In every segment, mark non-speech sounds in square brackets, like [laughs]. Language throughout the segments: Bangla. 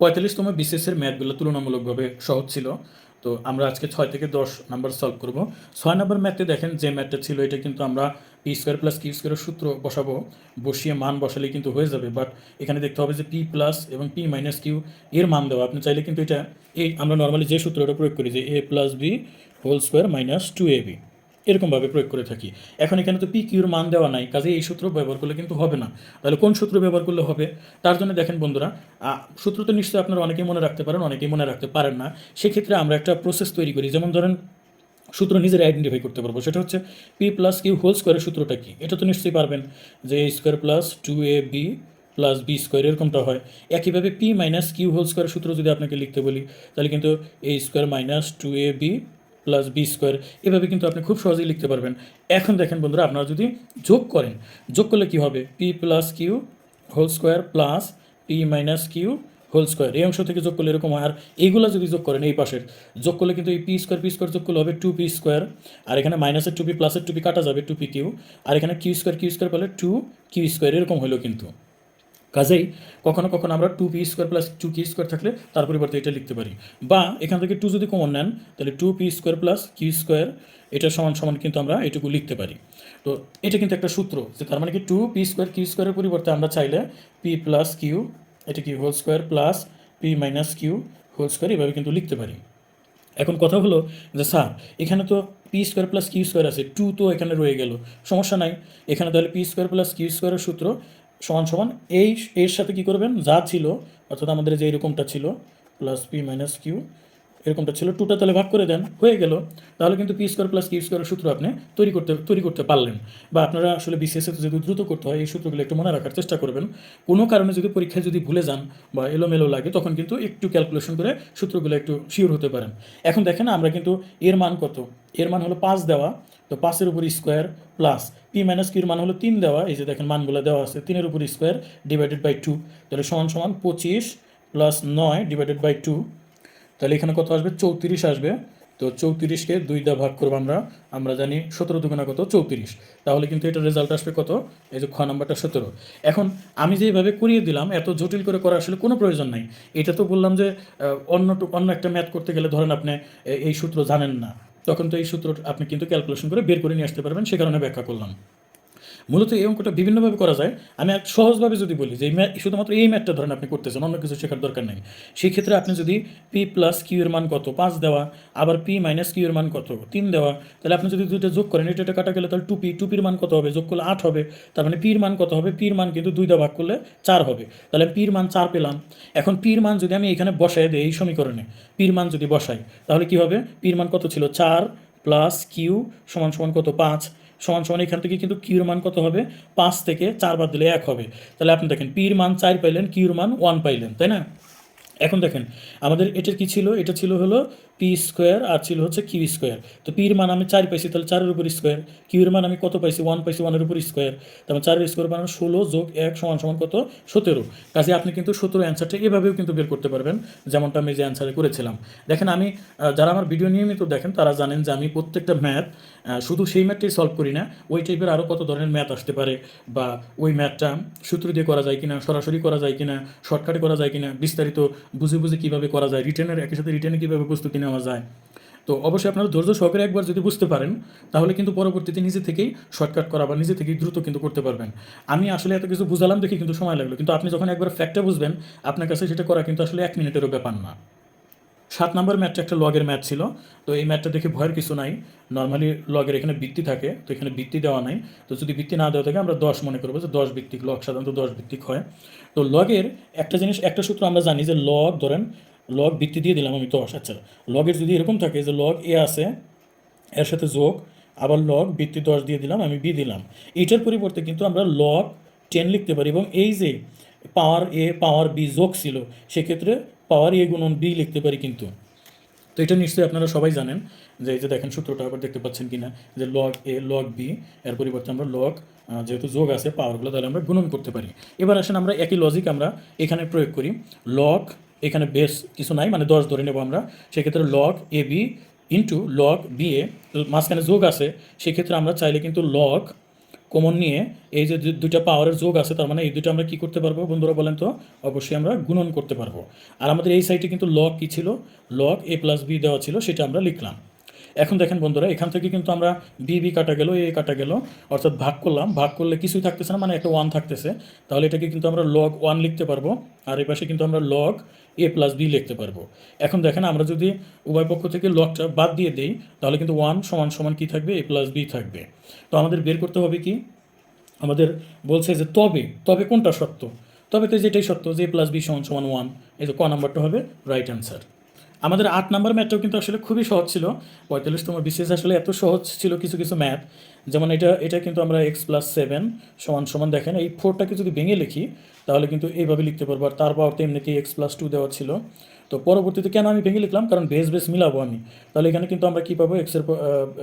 পঁয়তাল্লিশতম বিসিএসের ম্যাথগুলো তুলনামূলকভাবে সহজ ছিল। তো আমরা আজকে ছয় থেকে দশ নাম্বার সলভ করব। ছয় নাম্বার ম্যাথে দেখেন যে ম্যাথটা ছিল, এটা কিন্তু আমরা পি স্কোয়ার প্লাস কিউ স্কোয়ারের সূত্র বসাবো। বসিয়ে মান বসালে কিন্তু হয়ে যাবে বাট এখানে দেখতে হবে যে পি প্লাস এবং পি মাইনাস কিউ এর মান দেওয়া। আপনি চাইলে কিন্তু এটা, এই আমরা নর্মালি যে সূত্রটা প্রয়োগ করি যে A plus B whole square minus two A B এরকমভাবে প্রয়োগ করে থাকি। এখন এখানে তো পি কিউর মান দেওয়া নাই কাজে এই সূত্র ব্যবহার করলে কিন্তু হবে না। তাহলে কোন সূত্র ব্যবহার করলে হবে? তার জন্য দেখেন বন্ধুরা সূত্র তো নিশ্চয়ই আপনারা অনেকেই মনে রাখতে পারেন, অনেকেই মনে রাখতে পারেন না। সেক্ষেত্রে আমরা একটা প্রসেস তৈরি করি। যেমন ধরেন, সূত্র নিজের আইডেন্টিফাই করতে পারব। সেটা হচ্ছে পি প্লাস কিউ হোল স্কোয়ারের সূত্রটা কি? এটা তো নিশ্চয়ই পারবেন যে A square plus two A B plus B square এরকমটা হয়। একইভাবে পি মাইনাস কিউ হোল স্কোয়ারের সূত্র যদি আপনাকে লিখতে বলি, তাহলে কিন্তু A square minus two A B plus B square এভাবে কিন্তু আপনি খুব সহজেই লিখতে পারবেন। এখন দেখেন বন্ধুরা, আপনারা যদি যোগ করেন, যোগ করলে কি হবে? P plus Q whole square plus P minus Q whole square এই অংশ থেকে যোগ করলে এরকম আর এইগুলো যদি যোগ করেন, এই পাশের, যোগ করলে কিন্তু এই পি স্কোয়ার পি স্কোয়ার যোগ করলে হবে টু পি স্কোয়ার আর এখানে মাইনাসের টু পি প্লাসের টু পি কাটা যাবে টু পি কিউ আর এখানে কিউ স্কোয়ার কিউ স্কোয়ার পেলে টু কিউ স্কোয়ার এরকম হলো কিন্তু। কাজেই কখনো কখনো আমরা two P square plus two Q square থাকলে তার পরিবর্তে এটা লিখতে পারি। বা এখান থেকে টু যদি কমন নেন, তাহলে two P square plus Q square এটা সমান সমান কিন্তু আমরা এটুকু লিখতে পারি। তো এটা কিন্তু একটা সূত্র যে তার মানে কি টু পি স্কোয়ার কিউ স্কোয়ারের পরিবর্তে আমরা চাইলে পি প্লাস কিউ এটা কি whole square plus P minus Q whole square এভাবে কিন্তু লিখতে পারি। এখন কথা হলো যে স্যার, এখানে তো P square plus Q square আছে টু তো এখানে রয়ে গেল, সমস্যা নাই। এখানে তাহলে পি স্কোয়ার প্লাস কিউ স্কোয়ারের সূত্র সমান সমান, এই এর সাথে কি করবেন? যা ছিল, অর্থাৎ আমাদের যে এরকমটা ছিল প্লাস পি মাইনাস কিউ এরকমটা ছিল টুটা তাহলে ভাগ করে দেন, হয়ে গেল। তাহলে কিন্তু পি স্কোয়ার প্লাস কিউ স্কোয়ারের সূত্র আপনি তৈরি করতে তৈরি করতে পারলেন। বা আপনারা আসলে বিসিএসে যদি দ্রুত করতে হয়, এই সূত্রগুলো একটু মনে রাখার চেষ্টা করবেন। কোনো কারণে যদি পরীক্ষায় যদি ভুলে যান বা এলোমেলো লাগে, তখন কিন্তু একটু ক্যালকুলেশন করে সূত্রগুলো একটু শিওর হতে পারেন। এখন দেখেন আমরা কিন্তু এর মান কত? এর মান হলো পাঁচ দেওয়া। তো পাঁচের উপর স্কোয়ার প্লাস পি মাইনাস কিউর মান হলো তিন দেওয়া, এই যে দেখেন মানগুলো দেওয়া আছে, তিনের উপর স্কোয়ার ডিভাইডেড বাই টু তাহলে সমান সমান পঁচিশ প্লাস নয় ডিভাইডেড বাই টু তাহলে এখানে কত আসবে? চৌত্রিশ আসবে। তো চৌত্রিশকে দুই দা ভাগ করব আমরা আমরা জানি সতেরো দুগুণা কত? চৌত্রিশ। তাহলে কিন্তু এটার রেজাল্ট আসবে কত? এই যে খ নাম্বারটা সতেরো। এখন আমি যেভাবে করিয়ে দিলাম, এত জটিল করে করা আসলে কোনো প্রয়োজন নাই। এটা তো বললাম যে অন্য অন্য একটা ম্যাথ করতে গেলে ধরেন আপনি এই সূত্র জানেন না। তখন তো এই সূত্র আপনি কিন্তু ক্যালকুলেশন করে বের করে নিয়ে আসতে পারবেন, সে কারণে ব্যাখ্যা করলাম। মূলত এই অঙ্কটা বিভিন্নভাবে করা যায়। আমি সহজভাবে যদি বলি যে শুধুমাত্র এই ম্যাথটা ধরেন আপনি করতেছেন, অন্য কিছু শেখার দরকার নেই। সেই ক্ষেত্রে আপনি যদি পি প্লাস কিউ এর মান কত? পাঁচ দেওয়া, আবার পি মাইনাস কিউ এর মান কত? তিন দেওয়া, তাহলে আপনি যদি দুইটা যোগ করেন, এটা কাটা গেলে তাহলে টু পি টুপির মান কত হবে? যোগ করলে আট হবে। তার মানে পির মান কত হবে? পির মান কিন্তু দুইটা ভাগ করলে চার হবে। তাহলে পির মান চার পেলাম। এখন পির মান যদি আমি এখানে বসাই দিই এই সমীকরণে পির মান যদি বসাই, তাহলে কি হবে? পির মান কত ছিল? চার। প্লাস কিউ সমান সমান কত? পাঁচ। সমান সমান এখান থেকে কিন্তু কিউর মান কত হবে? পাঁচ থেকে চার বাদ দিলে এক হবে। তাহলে আপনি দেখেন পির মান চার পাইলেন কিউর মান ওয়ান পাইলেন, তাই না? এখন দেখেন, আমাদের এটার কি ছিল? এটা ছিল হলো পি স্কোয়ার আর ছিল হচ্ছে কিউ স্কোয়ার তো পির মান আমি চার পাইছি, তাহলে চারের উপর স্কোয়ার কিউর মান আমি কত পাইছি? ওয়ান পাইছি ওয়ানের উপর স্কোয়ার তারপর চারের স্কোয়ার মানে ষোলো যোগ এক সমান সমান কত? সতেরো। কাজে আপনি কিন্তু সতেরো অ্যান্সারটা এভাবেও কিন্তু বের করতে পারবেন, যেমনটা আমি যে অ্যান্সারে করেছিলাম। দেখেন আমি যারা আমার ভিডিও নিয়মিত দেখেন, তারা জানেন যে আমি প্রত্যেকটা ম্যাথ শুধু সেই ম্যাথটাই সলভ করি না, ওই টাইপের আরও কত ধরনের ম্যাথ আসতে পারে, বা ওই ম্যাথটা সূত্র দিয়ে করা যায় কিনা, সরাসরি করা যায় কিনা শর্টকাটে করা যায় কিনা, বিস্তারিত বুঝে বুঝে কীভাবে করা যায় রিটার্নের একই সাথে রিটেনে কীভাবে প্রস্তুতি নেওয়া যায়। তো অবশ্যই আপনারা ধৈর্য সহকারে একবার যদি বুঝতে পারেন, তাহলে কিন্তু পরবর্তীতে নিজে থেকেই শর্টকাট করা বা নিজে থেকেই দ্রুত কিন্তু করতে পারবেন। আমি আসলে এত কিছু বুঝালাম দেখি কিন্তু সময় লাগল, কিন্তু আপনি যখন একবার ফ্যাক্টটা বুঝবেন, আপনার কাছে সেটা করা কিন্তু আসলে এক মিনিটেরও ব্যাপার না। সাত নম্বর ম্যাচটা একটা লগের ম্যাচ ছিল, তো এই ম্যাচটা দেখে ভয়ের কিছু নাই। নর্মালি লগের এখানে বৃত্তি থাকে, তো এখানে বৃত্তি দেওয়া নাই। তো যদি বৃত্তি না দেওয়া থাকে, আমরা দশ মনে করব যে দশ ভিত্তিক লগ সাধারণত দশ ভিত্তিক হয়। তো লগের একটা জিনিস, একটা সূত্র আমরা জানি যে লগ ধরেন লগ বৃত্তি দিয়ে দিলাম আমি দশ আচ্ছা। লগের যদি এরকম থাকে যে লগ এ আছে, এর সাথে যোগ, আবার লগ বৃত্তি দশ দিয়ে দিলাম, আমি বি দিলাম। এইটার পরিবর্তে কিন্তু আমরা লগ টেন লিখতে পারি এবং এই যে পাওয়ার এ পাওয়ার বি যোগ ছিল, সেক্ষেত্রে পাওয়ার এ গুণন বি লিখতে পারি কিন্তু। তো এটা নিশ্চয়ই আপনারা সবাই জানেন যে এই যে দেখেন সূত্রটা আবার দেখতে পাচ্ছেন কিনা, যে লগ এ লগ বি এর পরিবর্তে আমরা লগ যেহেতু যোগ আছে পাওয়ারগুলো তাহলে আমরা গুণন করতে পারি। এবার আসেন আমরা একই লজিক আমরা এখানে প্রয়োগ করি। লগ এখানে বেস কিছু নাই মানে দশ ধরে নেব আমরা। সেক্ষেত্রে log A B into log B A মাঝখানে যোগ আছে। সেক্ষেত্রে আমরা চাইলে কিন্তু লগ কমন নিয়ে এই যে দুটা পাওয়ারের যোগ আছে, তার মানে এই দুটো আমরা কি করতে পারব বন্ধুরা বলেন তো? অবশ্যই আমরা গুণন করতে পারব। আর আমাদের এই সাইডে কিন্তু লগ কী ছিল? লগ এ প্লাস বি দেওয়া ছিল, সেটা আমরা লিখলাম। এখন দেখেন বন্ধুরা, এখান থেকে কিন্তু আমরা বি বি কাটা গেল এ কাটা গেল, অর্থাৎ ভাগ করলাম। ভাগ করলে কিছুই থাকতেছে না মানে একটা ওয়ান থাকতেছে। তাহলে এটাকে কিন্তু আমরা লগ ওয়ান লিখতে পারব, আর এই পাশে কিন্তু আমরা লগ এ প্লাস বি লিখতে পারব। এখন দেখেন, আমরা যদি উভয় পক্ষ থেকে লগটা বাদ দিয়ে দিই, তাহলে কিন্তু ওয়ান সমান সমান কি থাকবে? এ প্লাস বি থাকবে। তো আমাদের বের করতে হবে কি? আমাদের বলছে যে তবে তবে কোনটা সত্য? তবে তো যেটাই সত্য, যে প্লাস বি সমান সমান ওয়ান এই যে ক নাম্বারটা হবে? রাইট অ্যান্সার আমাদের আট নাম্বার ম্যাথটাও কিন্তু আসলে খুবই সহজ ছিল। পঁয়তাল্লিশ পঁয়তাল্লিশতম বিশেষ আসলে এত সহজ ছিল কিছু কিছু ম্যাথ। যেমন এটা এটা কিন্তু আমরা এক্স প্লাস সেভেন সমান সমান দেখেন, এই ফোরটাকে যদি ভেঙে লিখি, তাহলে কিন্তু এইভাবে লিখতে পারব। আর তার পাওয়ার তো এমনিতেই এক্স প্লাস টু দেওয়া ছিল। তো পরবর্তীতে কেন আমি ভেঙে লিখলাম? কারণ বেস বেস মিলাবো আমি। তাহলে এখানে কিন্তু আমরা কী পাবো? এক্সের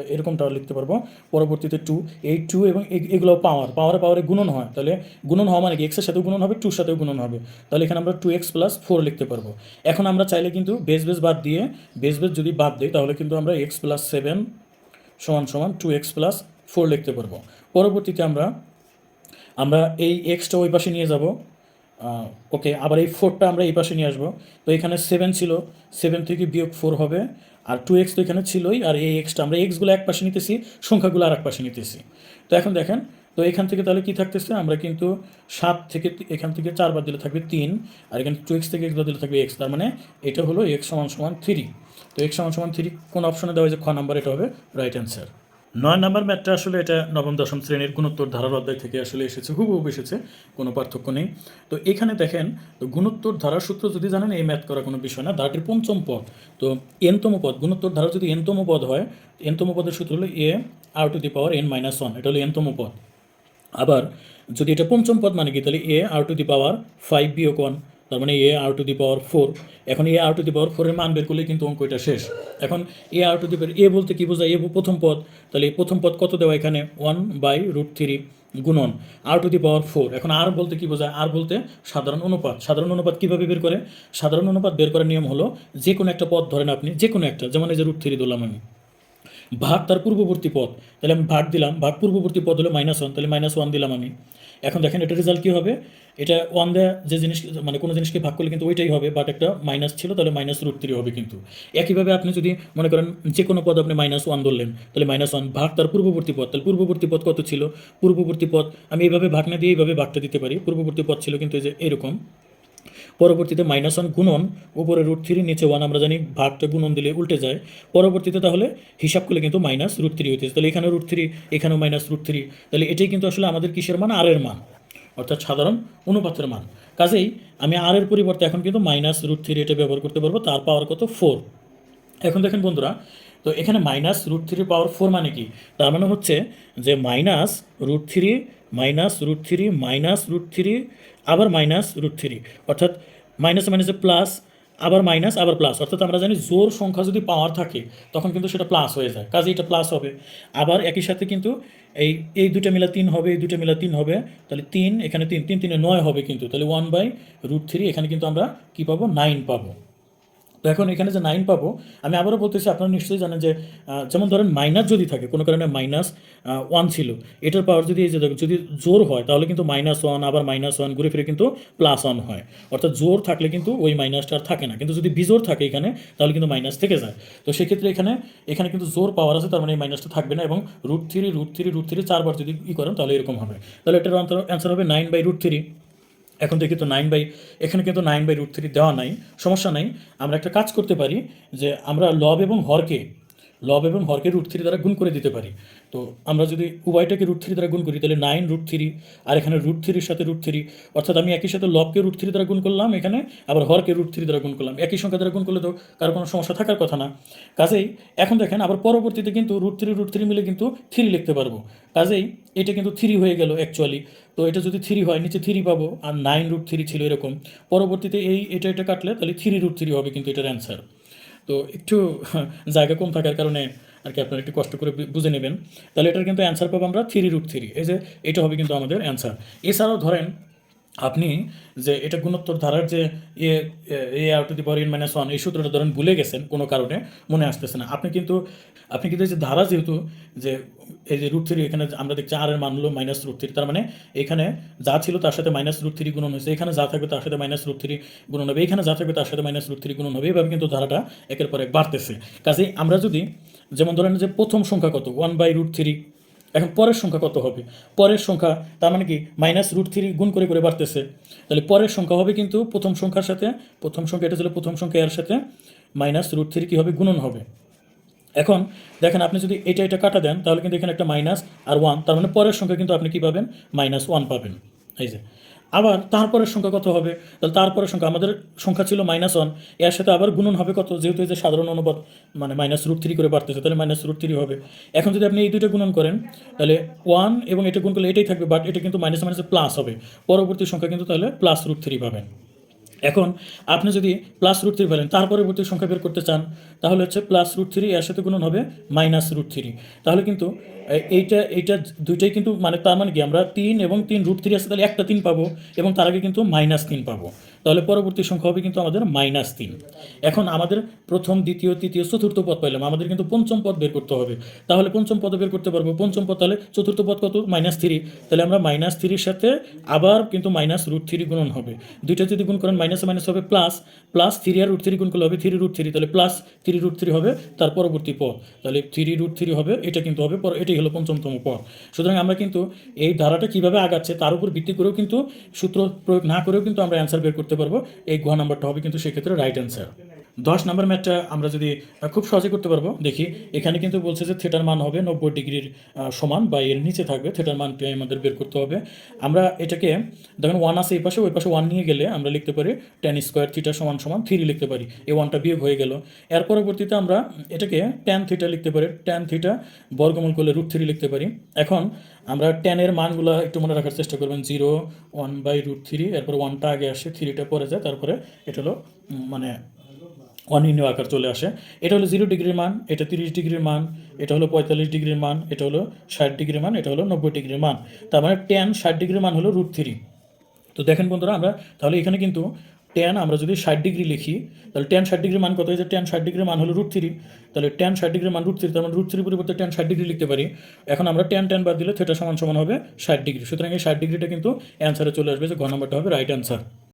এরকমটা লিখতে পারব। পরবর্তীতে টু এই টু এবং এগ- এগুলো পাওয়ার পাওয়ারে পাওয়ারে গুণন হয়। তাহলে গুণন হওয়া মানে কি? এক্সের সাথেও গুণন হবে টুর সাথেও গুণন হবে। তাহলে এখানে আমরা টু এক্স প্লাস ফোর লিখতে পারব। এখন আমরা চাইলে কিন্তু বেস বেস বাদ দিয়ে বেস বেস যদি বাদ দিই, তাহলে কিন্তু আমরা এক্স প্লাস সেভেন সমান সমান টু এক্স প্লাস ফোর লিখতে পারব। পরবর্তীতে আমরা আমরা এই এক্সটা ওই পাশে নিয়ে যাব। ওকে আবার এই ফোরটা আমরা এই পাশে নিয়ে আসব। তো এখানে সেভেন ছিল সেভেন থেকে বিয়োগ ফোর হবে, আর টু এক্স তো এখানে ছিলই, আর এই এক্সটা আমরা এক্সগুলো এক পাশে নিতেছি, সংখ্যাগুলো আর এক পাশে নিতেছি। তো এখন দেখেন, তো এখান থেকে তাহলে কি থাকতেছে? আমরা কিন্তু সাত থেকে এখান থেকে চারবার দিলে থাকবে তিন, আর এখানে টু এক্স থেকে এক্স দিলে থাকবে এক্স তার মানে এটা হলো এক্স সমান সমান থ্রি তো এক্স সমান সমান থ্রি কোন অপশনে দেওয়া হয়েছে? খ নাম্বার এটা হবে রাইট অ্যান্সার নয় নাম্বার ম্যাথটা আসলে এটা নবম, দশম শ্রেণির গুণোত্তর ধারার অধ্যায় থেকে আসলে এসেছে, হুবহু এসেছে, কোনো পার্থক্য নেই। তো এখানে দেখেন, তো গুণোত্তর ধারার সূত্র যদি জানেন, এই ম্যাথ করা কোনো বিষয় না ধারাটির পঞ্চম পদ, তো এনতম পদ, গুণোত্তর ধারা যদি এনতম পদ হয়, এনতম পদের সূত্র হলো A R to the power N minus one, এটা হলো এনতম পদ। আবার যদি এটা পঞ্চম পদ মানে কি, তাহলে a r to the power five বিয়োগ ওয়ান তার মানে এ আর টু দি পাওয়ার ফোর এখন এ আর টু দি পাওয়ার ফোরের মান বের করলে কিন্তু অঙ্ক এটা শেষ। এখন এ আর টু দি পাওয়ার এ বলতে কী বোঝায়? এ প্রথম পদ। তাহলে প্রথম পদ কত দেওয়া এখানে? ওয়ান বাই রুট থ্রি গুণন। আর টু দি পাওয়ার ফোর এখন আর বলতে কী বোঝায়? আর বলতে সাধারণ অনুপাত। সাধারণ অনুপাত কীভাবে বের করে? সাধারণ অনুপাত বের করার নিয়ম হলো যে কোনো একটা পদ ধরেন আপনি, যে কোনো একটা। যেমন এই যে রুট থ্রি দিলাম আমি। ভাগ তার পূর্ববর্তী পদ। তাহলে আমি ভাগ দিলাম ভাগ পূর্ববর্তী পদ হলো মাইনাস ওয়ান তাহলে মাইনাস ওয়ান দিলাম আমি। এখন দেখেন এটা রেজাল্ট কী হবে? এটা ওয়ান দেয়া যে জিনিস মানে কোনো জিনিসকে ভাগ করলে কিন্তু ওইটাই হবে বাট একটা মাইনাস ছিল, তাহলে মাইনাস রুট থ্রি হবে কিন্তু। একইভাবে আপনি যদি মনে করেন যে কোনো পদ আপনি মাইনাস ওয়ান ধরলেন, তাহলে মাইনাস ওয়ান ভাগ তার পূর্ববর্তী পদ। তাহলে পূর্ববর্তী পদ কত ছিল? পূর্ববর্তী পদ, আমি এইভাবে ভাগ না দিয়ে এইভাবে ভাগটা দিতে পারি। পূর্ববর্তী পদ ছিল কিন্তু এই যে এরকম। পরবর্তীতে মাইনাস ওয়ান গুণন উপরে রুট থ্রি নিচে ওয়ান আমরা জানি ভাগটা গুণন দিলে উল্টে যায়। পরবর্তীতে তাহলে হিসাব করলে কিন্তু মাইনাস রুট থ্রি হইতেছে। তাহলে এখানে রুট থ্রি এখানেও মাইনাস রুট থ্রি তাহলে এটাই কিন্তু আসলে আমাদের কিসের মান? আর এর মান। অর্থাৎ সাধারণ অনুপাতের মান। কাজেই আমি আর এর পরিবর্তে এখন কিন্তু মাইনাস রুট থ্রি এটা ব্যবহার করতে পারব। তার পাওয়ার কত? ফোর এখন দেখেন বন্ধুরা, তো এখানে minus root three power four মানে কি? তার মানে হচ্ছে যে minus root three minus root three minus root three আবার মাইনাস রুট থ্রি অর্থাৎ মাইনাস মাইনাসে প্লাস আবার মাইনাস আবার প্লাস অর্থাৎ আমরা জানি জোর সংখ্যা যদি পাওয়ার থাকে, তখন কিন্তু সেটা প্লাস হয়ে যায়। কাজে এটা প্লাস হবে। আবার একই সাথে কিন্তু এই এই দুটো মিলা তিন হবে, এই দুটো মিলা তিন হবে। তাহলে তিন, এখানে তিন তিন, তিনে নয় হবে কিন্তু। তাহলে ওয়ান বাই রুট থ্রি এখানে কিন্তু আমরা কী পাবো? নাইন পাবো। তো এখন এখানে যে নাইন পাবো, আমি আবারও বলতেছি, আপনারা নিশ্চয়ই জানেন যে যেমন ধরেন মাইনাস যদি থাকে, কোনো কারণে মাইনাস ওয়ান ছিল, এটার পাওয়ার যদি এই যে যদি জোর হয়, তাহলে কিন্তু মাইনাস ওয়ান আবার মাইনাস ওয়ান ঘুরে ফিরে কিন্তু প্লাস ওয়ান হয়। অর্থাৎ জোর থাকলে কিন্তু ওই মাইনাসটা আর থাকে না। কিন্তু যদি বিজোর থাকে এখানে, তাহলে কিন্তু মাইনাস থেকে যায়। তো সেক্ষেত্রে এখানে এখানে কিন্তু জোর পাওয়ার আছে, তার মানে এই মাইনাসটা থাকবে না এবং root three root three root three চারবার যদি ই করেন, তাহলে এরকম হবে। তাহলে এটার অ্যান্সার হবে নাইন বাই রুট থ্রি এখন দেখি তো নাইন বাই এখানে কিন্তু নাইন বাই রুট থ্রি দেওয়া নাই, সমস্যা নাই। আমরা একটা কাজ করতে পারি যে আমরা লব এবং হরকে লব এবং হরকে রুট থ্রি দ্বারা গুণ করে দিতে পারি। তো আমরা যদি উভয়টাকে রুট থ্রি দ্বারা গুণ করি, তাহলে নাইন রুট থ্রি আর এখানে রুট থ্রির সাথে রুট থ্রি অর্থাৎ আমি একই সাথে লবকে রুট থ্রি দ্বারা গুণ করলাম এখানে, আবার হরকে রুট থ্রি দ্বারা গুণ করলাম। একই সংখ্যা দ্বারা গুণ করলে তো কারও কোনো সমস্যা থাকার কথা না। কাজেই এখন দেখেন, আবার পরবর্তীতে কিন্তু রুট থ্রি রুট থ্রি মিলে কিন্তু থ্রি লিখতে পারব। কাজেই এটা কিন্তু থ্রি হয়ে গেল অ্যাকচুয়ালি তো এটা যদি থ্রি হয়, নিচে থ্রি পাবো, আর নাইন রুট থ্রি ছিল এরকম। পরবর্তীতে এই, এটা এটা কাটলে তাহলে থ্রি রুট থ্রি হবে কিন্তু এটার অ্যান্সার তো একটু [laughs] জায়গা কম থাকার কারণে আর কি আপনারা একটু কষ্ট করে বুঝে নেবেন। তাহলে এটার কিন্তু অ্যান্সার পাবো আমরা থ্রি রুট থ্রি এই যে, এটা হবে কিন্তু আমাদের অ্যান্সার এছাড়াও ধরেন আপনি যে এটা গুণোত্তর ধারার যে a a r to the power n minus one, এই সূত্রটা ধরেন ভুলে গেছেন, কোনো কারণে মনে আসতেছে না। আপনি কিন্তু আপনি কিন্তু যে ধারা যেহেতু, যে এই যে রুট থ্রি এখানে আমরা দেখছি আর এর মান হলো মাইনাস রুট থ্রি তার মানে এখানে যা ছিল তার সাথে মাইনাস রুট থ্রি গুণন হয়েছে, এখানে যা থাকবে তার সাথে মাইনাস রুট থ্রি গুণন হবে, এখানে যা থাকবে তার সাথে মাইনাস রুট থ্রি গুণন হবে, এভাবে কিন্তু ধারাটা একের পর এক বাড়তেছে। কাজেই আমরা যদি, যেমন ধরেন যে প্রথম সংখ্যা কত? ওয়ান বাই রুট থ্রি এখন পরের সংখ্যা কত হবে? পরের সংখ্যা, তার মানে কি মাইনাস রুট থ্রি গুণ করে করে বাড়তেছে। তাহলে পরের সংখ্যা হবে কিন্তু প্রথম সংখ্যার সাথে, প্রথম সংখ্যা এটা ছিল প্রথম সংখ্যা এর সাথে মাইনাস রুট থ্রি কী হবে? গুণন হবে। এখন দেখেন আপনি যদি এটা এটা কাটা দেন, তাহলে কিন্তু এখানে একটা মাইনাস আর ওয়ান তার মানে পরের সংখ্যা কিন্তু আপনি কী পাবেন? মাইনাস ওয়ান পাবেন। এই যে আবার তারপরের সংখ্যা কত হবে? তাহলে তারপরের সংখ্যা আমাদের সংখ্যা ছিল মাইনাস ওয়ানের সাথে আবার গুণন হবে কত? যেহেতু এই যে সাধারণ অনুপাত মানে মাইনাস রুট থ্রি করে বাড়তেছে, তাহলে মাইনাস রুট থ্রি হবে। এখন যদি আপনি এই দুইটা গুণন করেন, তাহলে ওয়ান এবং এটা গুণ করলে এটাই থাকবে বাট এটা কিন্তু মাইনাস মাইনাসে প্লাস হবে। পরবর্তী সংখ্যা কিন্তু তাহলে প্লাস রুট থ্রি পাবেন। এখন আপনি যদি প্লাস রুট থ্রি পেলেন তার পরবর্তী সংখ্যা বের করতে চান, তাহলে হচ্ছে প্লাস রুট থ্রি এর সাথে গুণন হবে মাইনাস রুট থ্রি তাহলে কিন্তু এইটা এইটা দুইটাই কিন্তু মানে তার মানে কি, আমরা তিন এবং তিন রুট থ্রি আছে, তাহলে একটা তিন পাবো এবং তার আগে কিন্তু মাইনাস তিন পাবো। তাহলে পরবর্তী সংখ্যা হবে কিন্তু আমাদের মাইনাস তিন। এখন আমাদের প্রথম, দ্বিতীয়, তৃতীয়, চতুর্থ পদ পাইলাম। আমাদের কিন্তু পঞ্চম পদ বের করতে হবে। তাহলে পঞ্চম পদ বের করতে পারব। পঞ্চম পদ, তাহলে চতুর্থ পদ কত? মাইনাস থ্রি তাহলে আমরা মাইনাস থ্রির সাথে আবার কিন্তু মাইনাস রুট থ্রি গুণন হবে। দুইটা যদি গুণ করেন মাইনাসে মাইনাস হবে প্লাস প্লাস থ্রি আর রুট থ্রি গুণ করলে হবে থ্রি রুট থ্রি তাহলে প্লাস থ্রি রুট থ্রি হবে তার পরবর্তী পদ। তাহলে থ্রি রুট থ্রি হবে, এটা কিন্তু হবে, পর এটাই হলো পঞ্চমতম পর সুতরাং আমরা কিন্তু এই ধারাটা কীভাবে আগাচ্ছে তার উপর ভিত্তি করেও কিন্তু সূত্র প্রয়োগ না করেও কিন্তু আমরা অ্যান্সার বের করতে পারব। এই গুহা নাম্বারটা হবে কিন্তু সেক্ষেত্রে রাইট অ্যান্সার দশ নম্বর ম্যাথটা আমরা যদি খুব সহজে করতে পারব, দেখি। এখানে কিন্তু বলছে যে থিয়েটার মান হবে নব্বই ডিগ্রির সমান বা এর নিচে থাকবে। থিয়েটার মানটি আমাদের বের করতে হবে। আমরা এটাকে, দেখেন ওয়ান আছে এই পাশে, ওই পাশে ওয়ান নিয়ে গেলে আমরা লিখতে পারি টেন স্কোয়ার থিটা সমান সমান থ্রি লিখতে পারি। এই ওয়ানটা বিয়োগ হয়ে গেল। এর পরবর্তীতে আমরা এটাকে ট্যান থিটা লিখতে পারি। ট্যান থিটা বর্গমূল করলে রুট থ্রি লিখতে পারি। এখন আমরা টেনের মানগুলো একটু মনে রাখার চেষ্টা করবেন। Zero one by root three এরপর ওয়ানটা আগে আসে থ্রিটা পরে যায়, তারপরে এটা হলো মানে অনির্ণয় আকার চলে আসে। এটা হলো জিরো ডিগ্রির মান, এটা তিরিশ ডিগ্রির মান, এটা হলো পঁয়তাল্লিশ ডিগ্রির মান, এটা হলো ষাট ডিগ্রির মান, এটা হলো নব্বই ডিগ্রির মান। তার মানে টেন ষাট ডিগ্রির মান হলো রুট থ্রি তো দেখেন বন্ধুরা আমরা, তাহলে এখানে কিন্তু টেন আমরা যদি ষাট ডিগ্রি লিখি, তাহলে টেন ষাট ডিগ্রির মান কত হয়েছে? টেন ষাট ডিগ্রির মান হলো রুট থ্রি তাহলে টেন ষাট ডিগ্রির মান রুট থ্রি তার মানে রুট থ্রি পরিবর্তে টেন ষাট ডিগ্রি লিখতে পারি। এখন আমরা টেন টেন বাদ দিলে থেটা সমান সমান হবে ষাট ডিগ্রি। সুতরাং এই ষাট ডিগ্রিটা কিন্তু অ্যান্সারে চলে আসবে, যে ঘ নম্বরটা হবে রাইট অ্যান্সার